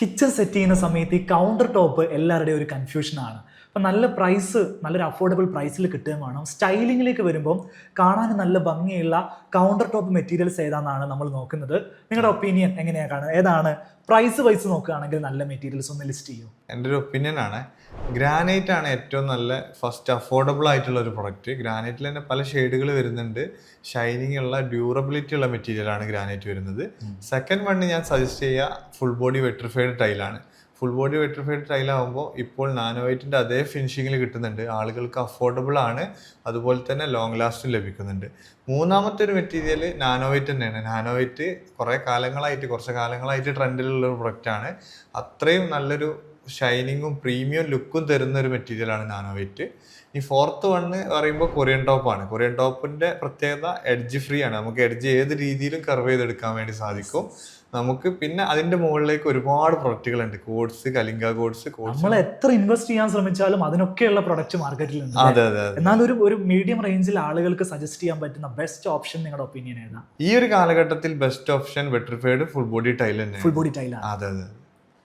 Kitchen set ചെയ്യുന്ന സമയത്ത് ഈ കൗണ്ടർ ടോപ്പ് എല്ലാവരുടെയും ഒരു കൺഫ്യൂഷനാണ് അപ്പം നല്ല പ്രൈസ് നല്ലൊരു അഫോർഡബിൾ പ്രൈസിൽ കിട്ടുകയും വേണം. സ്റ്റൈലിങ്ങിലേക്ക് വരുമ്പം കാണാൻ നല്ല ഭംഗിയുള്ള കൗണ്ടർ ടോപ്പ് മെറ്റീരിയൽസ് ഏതാണെന്നാണ് നമ്മൾ നോക്കുന്നത്. നിങ്ങളുടെ ഒപ്പീനിയൻ എങ്ങനെയാണ് കാണുന്നത് ഏതാണ്? പ്രൈസ് വൈസ് നോക്കുകയാണെങ്കിൽ നല്ല മെറ്റീരിയൽസ് ഒന്ന് ലിസ്റ്റ് ചെയ്യൂ. എന്റെ ഒരു ഒപ്പീനിയൻ ആണ്. ഗ്രാനൈറ്റ് ആണ് ഏറ്റവും നല്ല ഫസ്റ്റ് അഫോർഡബിൾ ആയിട്ടുള്ള ഒരു പ്രൊഡക്റ്റ് ഗ്രാനൈറ്റിൽ തന്നെ പല ഷെയ്ഡുകൾ വരുന്നുണ്ട്. ഷൈനിങ് ഉള്ള ഡ്യൂറബിലിറ്റി ഉള്ള മെറ്റീരിയൽ ആണ് ഗ്രാനൈറ്റ് വരുന്നത്. സെക്കൻഡ് വണ് ഞാൻ സജസ്റ്റ് ചെയ്യുക ഫുൾ ബോഡി വെട്രിഫൈഡ് ടൈലാണ് ഫുൾ ബോഡി വെട്രിഫൈഡ് ടൈലാകുമ്പോൾ ഇപ്പോൾ നാനോവൈറ്റിന്റെ അതേ ഫിനിഷിങ്ങിൽ കിട്ടുന്നുണ്ട്. ആളുകൾക്ക് അഫോർഡബിൾ ആണ്. അതുപോലെ തന്നെ ലോങ് ലാസ്റ്റും ലഭിക്കുന്നുണ്ട്. മൂന്നാമത്തെ ഒരു മെറ്റീരിയൽ നാനോവൈറ്റ് തന്നെയാണ്. നാനോവൈറ്റ് കുറേ കാലങ്ങളായിട്ട് കുറച്ച് കാലങ്ങളായിട്ട് ട്രെൻഡിലുള്ള ഒരു പ്രൊഡക്റ്റാണ് അത്രയും നല്ലൊരു ഷൈനിങ്ങും പ്രീമിയം ലുക്കും തരുന്ന ഒരു മെറ്റീരിയലാണ് വെയ്റ്റ്. ഈ ഫോർത്ത് വണ്ണ് പറയുമ്പോൾ കൊറിയൻ ടോപ്പാണ്. കൊറിയൻ ടോപ്പിന്റെ പ്രത്യേകത എഡ്ജ് ഫ്രീ ആണ്. നമുക്ക് എഡ്ജ് ഏത് രീതിയിലും കർവ് ചെയ്തെടുക്കാൻ വേണ്ടി സാധിക്കും. നമുക്ക് പിന്നെ അതിന്റെ മുകളിലേക്ക് ഒരുപാട് പ്രൊഡക്റ്റുകൾ ഉണ്ട് കോഡ്സ് കലിംഗ കോഡ്സ് കോഡ്സ്. നമ്മൾ എത്ര ഇൻവെസ്റ്റ് ചെയ്യാൻ ശ്രമിച്ചാലും അതിനൊക്കെയുള്ള പ്രൊഡക്റ്റ് മാർക്കറ്റിലുണ്ട് അതെ അതെ അതെ. എന്നാൽ ഒരു ഒരു മീഡിയം റേഞ്ചിൽ ആളുകൾക്ക് സജസ്റ്റ് ചെയ്യാൻ പറ്റുന്ന ബെസ്റ്റ് ഓപ്ഷൻ നിങ്ങളുടെ ഒപ്പീനിയൻ ഏതാണ് ഈ ഒരു കാലഘട്ടത്തിൽ best option vitrified full body tile തന്നെ ഫുൾ ബോഡി ടൈൽ അതെ അതെ.